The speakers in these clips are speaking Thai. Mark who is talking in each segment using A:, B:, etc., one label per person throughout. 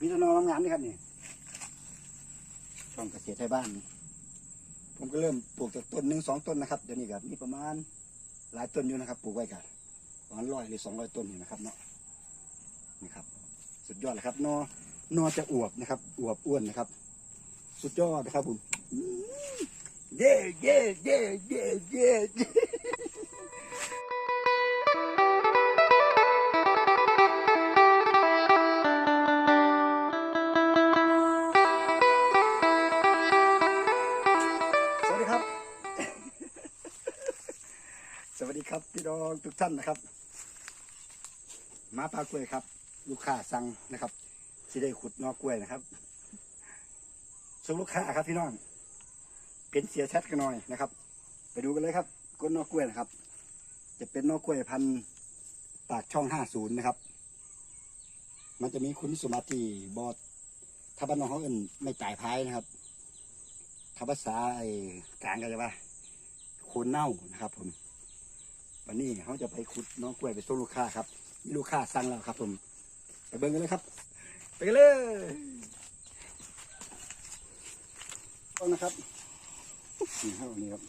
A: มีต้นนองงามๆนี่ครับนี่ช่องเกษตรไทยบ้านผมก็เริ่มปลูกจากต้นหนึ่งสองต้นนะครับเดี๋ยวนี้ก็มีประมาณหลายต้นอยู่นะครับ ปลูกไว้กันประมาณร้อยหรือสองร้อยต้นอยู่นะครับเนาะนี่ครับ สุดยอดเลยครับนอนอจะอวบนะครับ อวบอ้วนนะครับ สุดยอดนะครับผมอืมเย่เย่เย่เย่เย่เย่ ดีครับพี่น้องทุกท่านนะครับมาปลากล้วยครับ ลูกค้าสั่งนะครับที่ได้ขุดนอกกล้วยนะครับส่งลูกค้าครับพี่น้องเป็นเสียชัดกันหน่อยนะครับ ไปดูกันเลยครับก้นนอกกล้วยนะครับ จะเป็นนอกกล้วยพันธุ์ปากช่องห้าศูนย์นะครับ มันจะมีคุณสมบัติที่บอดถ้าบ้านน้องเขาอื่นไม่จ่ายพายนะครับถ้าภาษาไอ้กลางก็จะว่าโคนเน่านะครับผม วันนี้เขาจะไปขุดน้องกล้วยไปส่งลูกค้าครับมีลูกค้าสั่งแล้วครับผม ไปเบิ่งกันเลยครับ ไปกันเลยต้องนะครับนี่ครับวันนี้ครับ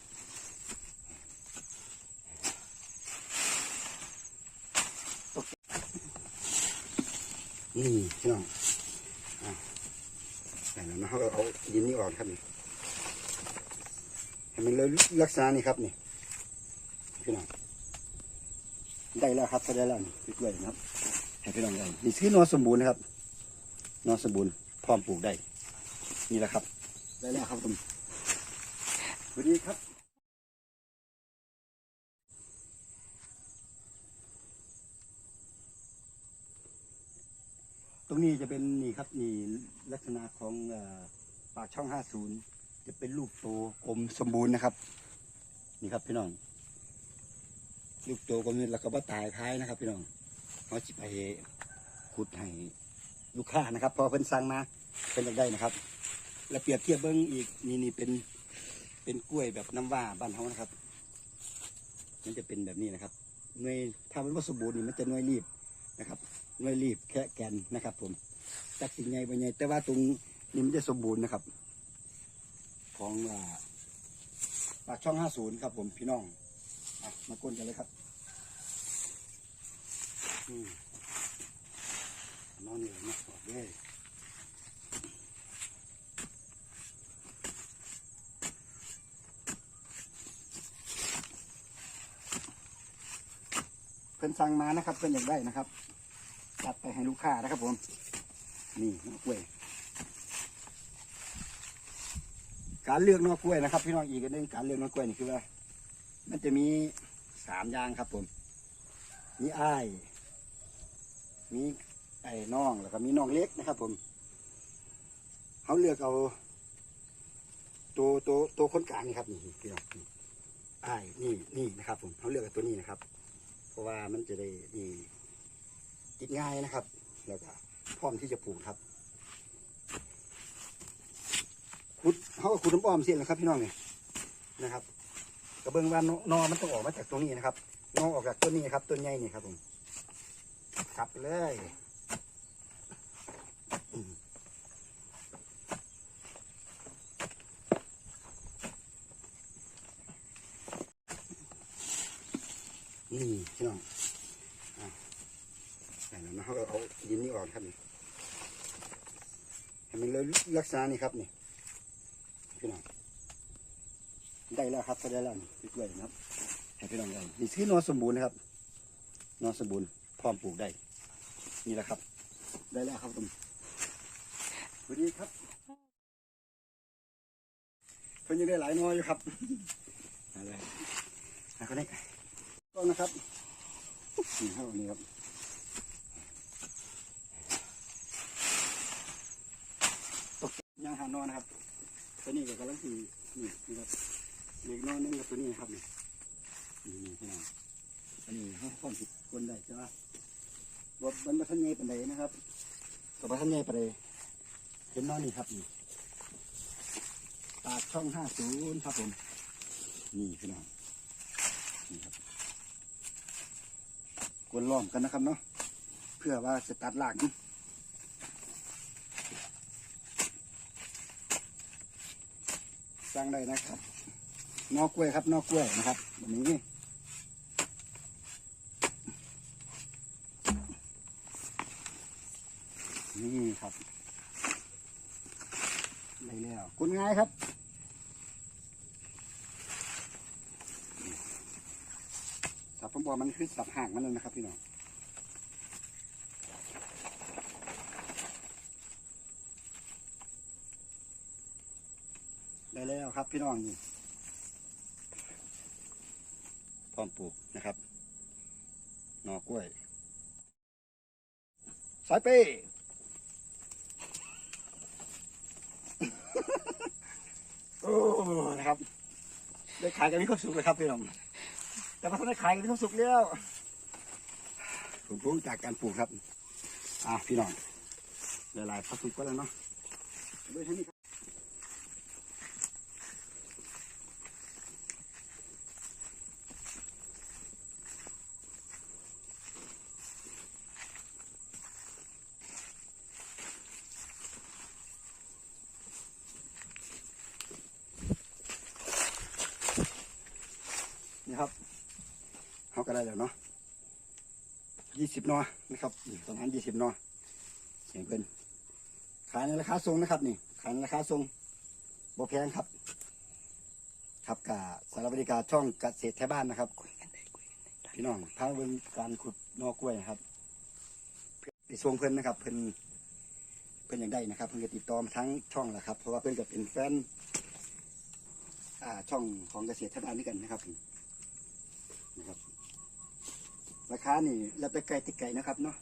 A: นี่พี่น้องอะแต่แล้เขาเอาดินนี่ออกครับนี่ให้มันเลยลักษณะนี้ครับนี่พี่น้อง ได้แล้วครับก็ได้แล้วนี่พี่กล้วยนะครับให้พี่น้องได้นี่คือนอสมบูรณ์นะครับ นอสมบูรณ์พร้อมปลูกได้ นี่แหละครับ ได้แล้วครับผมสวัสดีครับตรงนี้จะเป็นนี่ครับนี่ลักษณะของอปากช่อง 50 จะเป็นลูกโตกลมสมบูรณ์นะครับ นี่ครับพี่น้อง ลูกโตกลมนี่แล้วก็บ่ตายท้ายนะครับ พี่น้องเขาจิไปขุดให้ลูกค้านะครับ พอเพิ่นสั่งมาเพิ่นยากได้นะครับ แล้วเปรียบเทียบเบิ้งอีกนี่นี่เป็นเป็นกล้วยแบบน้ำว่าบ้านเขานะครับ มันจะเป็นแบบนี้นะครับหน่วยถ้ามันว่าสมบูรณ์นี่มันจะหน่วยรีบนะครับหน่วยรีบแค่แกนนะครับ ผมจากสิ่งใหญ่ไปใหญ่แต่ว่าตรงนี้มันจะสมบูรณ์นะครับ ของปากช่องห้าศูนย์ครับผมพี่น้อง มาก้นกันเลยครับอืมนอนนี่นะออกเลยเพิ่นสั่งมานะครับเพิ่นอยากได้นะครับจัดไปให้ลูกค้านะครับผม นี่นอกกล้วย การเลือกนอกกล้วยนะครับ พี่น้องอีกอันหนึ่งการเลือกนอกกล้วยนี่คือว่า มันจะมีสามอย่างครับผม มีอ้าย มีไอ้น้องแล้วก็มีน้องเล็กนะครับ ผมเขาเลือกเอา ตัวตัวตัวคนกลางนี่ครับนี่พี่น้องอ้ายนี่นี่นะครับ ผมเขาเลือกตัวนี้นะครับ เพราะว่ามันจะได้ดีกินง่ายนะครับ แล้วก็พร้อมที่จะปลูกครับขุดเขาก็ขุดน้ำอ้อมเสียนะครับ พี่น้องเนี่ยนะครับ กระเบื้องว่านอมันต้องออกมาจากตรงนี้นะครับนอออกจากต้นนี้ครับต้นใหญ่นี่ครับผมขับไปเลยนี่พี่น้องแต่แล้วนะเขาเอาดินนี่ออกครับนี่ให้มันเลยลักษณะนี่ครับนี่พี่น้อง ได้แล้วครับก็ได้แล้วนี่พี่กล้วยนะครับให้พี่น้องได้นี่คือนอสมบูรณ์นะครับ นอสมบูรณ์พร้อมปลูกได้ นี่แหละครับ ได้แล้วครับผมสวัสดีครับเพิ่นยังได้หลายนออยู่ครับอะไรนะคนนี้ก็นะครับนี่ครับนี่ครับตกยางหานอนนะครับตัวนี้ก็กำลังสีนี่นี่ครับ เด็กน้อยนี่นก็ตัวนี้ครับนี่นี่พี่น้ออันนี้ห้องข้อมผิบคนได้จ้าบทมันมาทันใงญ่ปันใดนะครับกับมาทันใงญ่ปันใดเห็นน้อยนี่ครับนี่ปากช่องห้าศูนย์ครับผมนี่พี่น้อนี่ครับกวนล้อมกันนะครับเนาะเพื่อว่าจะตัดหลังสร้างได้นะครับ นอกกล้วยครับ นอกกล้วยนะครับแบบนี้นี่ครับได้แล้วคุณง่ายครับสับผมบอกมันคือสับห่างมันเลยนะครับพี่น้องได้แล้วครับพี่น้องนี่พ ร้อมปลูกนะครับหน่อกล้วย สายเป้โอ้นะครับ ได้ขายกันมีความสุขเลยครับพี่น้องแต่พอได้ขายกันมีความสุขแล้วผมปลูกจากการปลูกครับ อะพี่น้องหลายๆพักสุกก็แล้วเนาะด้วยที่นี่ครับ นี่ครับเขา ก็ได้แล้วเนาะยี่สิบนอนะครับนี่ประมาณยี่สิบนอเสียงเพิ่นขายในราคาทรงนะครับนี่ขายในราคาทรงบ่แพงครับ ครับกับสารบริการช่องเกษตรแถวบ้านนะครับพี่น้องพาเบิ่งการขุดนอกล้วยนะครับไปส่งเพิ่นนะครับ เพิ่นเพิ่นอย่างได้นะครับ เพิ่นก็ติดต่อมาทั้งช่องแหละครับ เพราะว่าเพิ่นก็เป็นแฟนอ่าช่องของเกษตรแทบ้านนี่กันนะครับนะครับ ราคานี่แล้วแต่ไก่ติดไก่นะครับเนาะ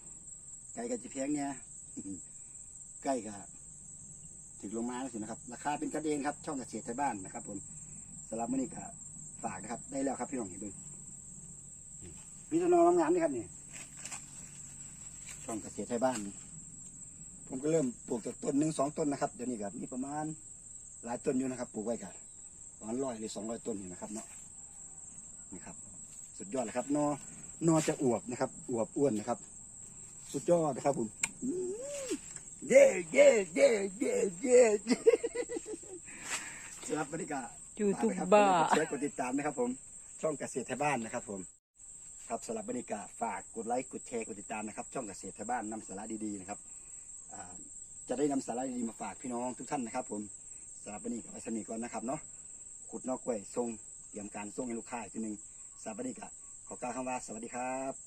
A: ไก่ก็จะแพงเนี่ยไก่ก็ถึงลงมาแล้วสินะครับ ราคาเป็นกันเองครับ ช่องเกษตรไทยบ้านนะครับ ผมสำหรับมื้อนี้ก็ฝากนะครับ ได้แล้วครับพี่น้องเห็นดูมีต้นนองามนี่ครับนี่ช่องเกษตรไทยบ้าน ผมก็เริ่มปลูกจากต้นหนึ่งสองต้นนะครับเดี๋ยวนี้ก็มีประมาณหลายต้นอยู่นะครับ ปลูกไว้กันประมาณร้อยหรือสองร้อยต้นนี่นะครับเนาะนี่ครับ สุดยอดเลยครับเนอ นอจะอวบนะครับ อวบอ้วนนะครับ สุดยอดนะครับผมอืมเย่เย่เย่เย่เย่เย่สำหรับบรรยากาศ
B: ยูทูบ
A: ฝาก
B: เบอ
A: นะ
B: ร์
A: คบกดไลค์กดติดตามนะครับ ผม ช่องเกษตรไทยบ้านนะครับ ผม ครับสำหรับบรรยากาศฝากกดไลค์กดแชร์กดติดตามนะครับ ช่องเกษตรไทยบ้านนำสาระดีๆนะครับอ่าจะได้นำสาระดีๆมาฝากพี่น้องทุกท่านนะครับ ผมสำหรับวันนี้ก็ไปสนิทก่อนนะครับเนาะขุดนอกกล้วยทรงเตรียมการส่งให้ลูกค้าอีกทีหนึ่งสำหรับวันนี้ก็ ขอกล่าวคำว่าสวัสดีครับ